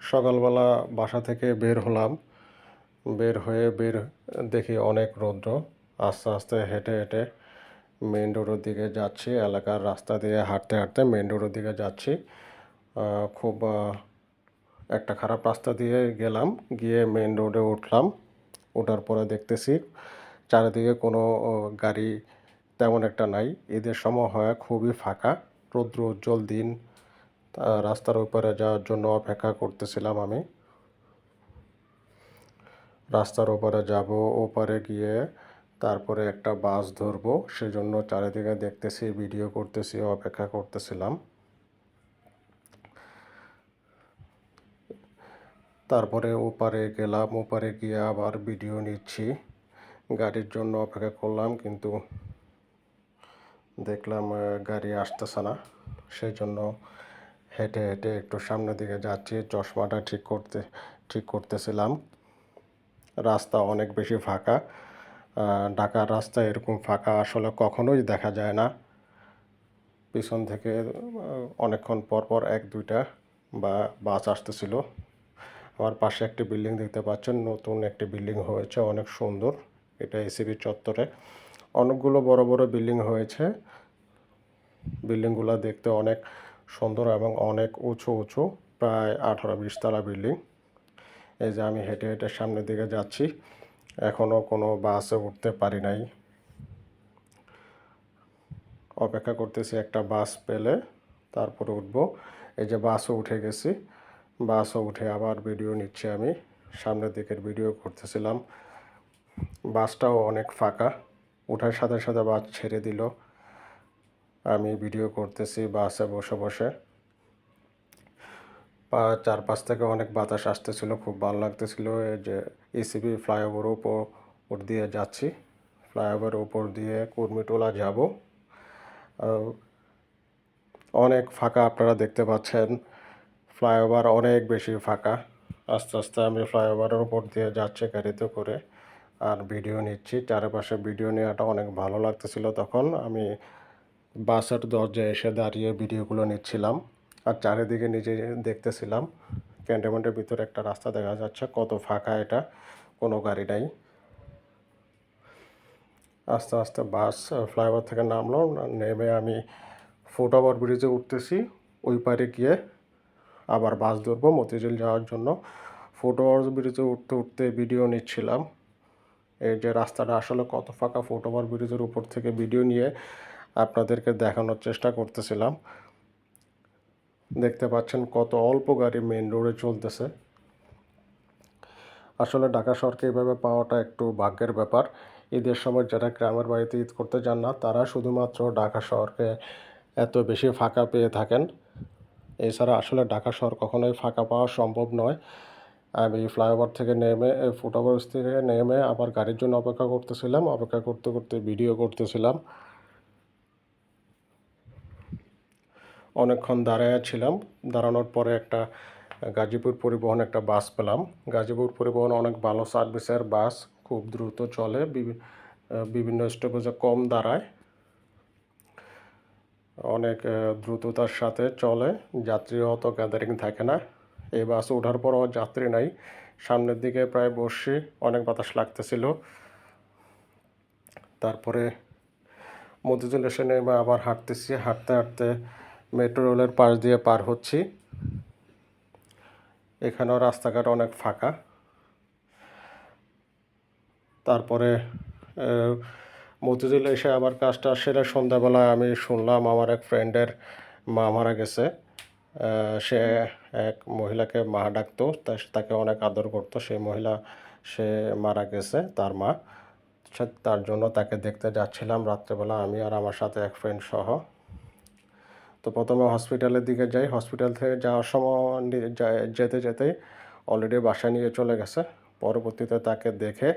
সকালবেলা বাসা থেকে বের হলাম। বের হয়ে বের দেখি অনেক রৌদ্র। আস্তে আস্তে হেঁটে হেঁটে মেন রোডের দিকে যাচ্ছি। এলাকার রাস্তা দিয়ে হাঁটতে হাঁটতে মেন রোডের দিকে যাচ্ছি। খুব একটা খারাপ রাস্তা দিয়ে গেলাম। গিয়ে মেন রোডে উঠলাম। ওঠার পরে দেখতেছি চারিদিকে কোনো গাড়ি তেমন একটা নাই। ঈদের সময় হয় খুবই ফাঁকা। রৌদ্র উজ্জ্বল দিন। রাস্তার উপরে যাওয়ার জন্য অপেক্ষা করতেছিলাম আমি। রাস্তার ওপারে যাব, ওপারে গিয়ে তারপরে একটা বাস ধরবো, সেজন্য চারিদিকে দেখতেছি, ভিডিও করতেছি, অপেক্ষা করতেছিলাম। তারপরে ওপারে গেলাম, ওপারে গিয়ে আবার ভিডিও নিচ্ছি। গাড়ির জন্য অপেক্ষা করলাম, কিন্তু দেখলাম গাড়ি আসতেছে না সেই জন্য হেঁটে হেঁটে একটু সামনের দিকে যাচ্ছি। চশমাটা ঠিক করতে, ঠিক করতেছিলাম। রাস্তা অনেক বেশি ফাঁকা। ঢাকার রাস্তা এরকম ফাঁকা আসলে কখনোই দেখা যায় না। পিছন থেকে অনেকক্ষণ পর পর এক, দুইটা বা, বাস আসতেছিল। আমার পাশে একটি বিল্ডিং দেখতে পাচ্ছেন। নতুন একটি বিল্ডিং হয়েছে, অনেক সুন্দর। এটা এসিবি চত্বরে। অনেকগুলো বড় বড় বিল্ডিং হয়েছে। বিল্ডিংগুলো দেখতে অনেক সুন্দর এবং অনেক উঁচু উঁচু, প্রায় আঠারো বিশ তলা বিল্ডিং। এই যে আমি হেঁটে হেঁটে সামনের দিকে যাচ্ছি এখনও কোনো বাসে উঠতে পারি নাই। অপেক্ষা করতেছি একটা বাস পেলে তারপরে উঠবো। এই যে বাসও উঠে গেছি, বাসও উঠে আবার ভিডিও নিচ্ছি আমি। সামনের দিকের ভিডিও করতেছিলাম। বাসটাও অনেক ফাঁকা ওঠার সাথে সাথে বাস ছেড়ে দিল। আমি ভিডিও করতেছি বাসে বসে বসে। চারপাশ থেকে অনেক বাতাস আসতেছিল, খুব ভালো লাগতেছিল। যে এসিবি ফ্লাইওভার উপর উপর দিয়ে যাচ্ছি। ফ্লাইওভার উপর দিয়ে কুর্মিটোলা যাব। অনেক ফাঁকা আপনারা দেখতে পাচ্ছেন। ফ্লাইওভার অনেক বেশি ফাঁকা। আস্তে আস্তে আমি ফ্লাইওভারের উপর দিয়ে যাচ্ছি গাড়িতে করে। আর ভিডিও নিচ্ছি। চারপাশে ভিডিও নেওয়াটা অনেক ভালো লাগতেছিল তখন। আমি বাসের দরজায় এসে দাঁড়িয়ে ভিডিওগুলো নিচ্ছিলাম আর চারিদিকে নিজে দেখতেছিলাম। ক্যান্টনমেন্টের ভিতরে একটা রাস্তা দেখা যাচ্ছে, কত ফাঁকা এটা, কোনো গাড়ি নাই। আস্তে আস্তে বাস ফ্লাইওভার থেকে নামলো, নেমে আমি ফুটওভার ব্রিজে উঠতেছি, ওই পারে গিয়ে আবার বাস ধরবো মতিঝিল যাওয়ার জন্য। ফুটওভার ব্রিজে উঠতে উঠতে ভিডিও নিচ্ছিলাম। এই যে রাস্তাটা আসলে কত ফাঁকা ফুটওভার ব্রিজের উপর থেকে ভিডিও নিয়ে আপনাদেরকে দেখানোর চেষ্টা করতেছিলাম। দেখতে পাচ্ছেন কত অল্প গাড়ি মেন রোডে চলতেছে। আসলে ঢাকা শহরকে এভাবে পাওয়াটা একটু ভাগ্যের ব্যাপার। ঈদের সময় যারা গ্রামের বাড়িতে ঈদ করতে যান না, তারা শুধুমাত্র ঢাকা শহরকে এত বেশি ফাঁকা পেয়ে থাকেন। এছাড়া আসলে ঢাকা শহর কখনোই ফাঁকা পাওয়া সম্ভব নয়। আমি ফ্লাইওভার থেকে নেমে ফুটওভার থেকে নেমে আবার গাড়ির জন্য অপেক্ষা করতেছিলাম। অপেক্ষা করতে করতে ভিডিও করতেছিলাম। অনেকক্ষণ দাঁড়ায় ছিলাম। দাঁড়ানোর পরে একটা গাজীপুর পরিবহন একটা বাস পেলাম। গাজীপুর পরিবহন অনেক ভালো সার্ভিসের বাস, খুব দ্রুত চলে, বিভি- বিভিন্ন স্টপেজে কম দাঁড়ায়। অনেক দ্রুততার সাথে চলে, যাত্রী অত গ্যাদারিং থাকে না। এই বাসে ওঠার পরও যাত্রী নাই। সামনের দিকে প্রায় বসছি অনেক বাতাস লাগতেছিল। তারপরে মতিঝিল এসে আবার হাঁটতেছি। হাঁটতে হাঁটতে মেট্রো রেলের পাশ দিয়ে পার হচ্ছি। এখানেও রাস্তাঘাট অনেক ফাঁকা। তারপরে মতিঝিল এসে আবার কাজটা সেরে সন্ধ্যাবেলায় আমি শুনলাম আমার এক ফ্রেন্ডের মা মারা গেছে। সে এক মহিলাকে মা ডাকতো তাকে অনেক আদর করতো। সেই মহিলা, সে মারা গেছে, তার মা। তার জন্য তাকে দেখতে যাচ্ছিলাম রাত্রেবেলা, আমি আর আমার সাথে এক ফ্রেন্ড সহ। তো প্রথমে হসপিটালের দিকে যাই। হসপিটাল থেকে যাওয়ার সময় যেতে যেতে অলরেডি বাসায় নিয়ে চলে গেছে। পরবর্তীতে তাকে দেখে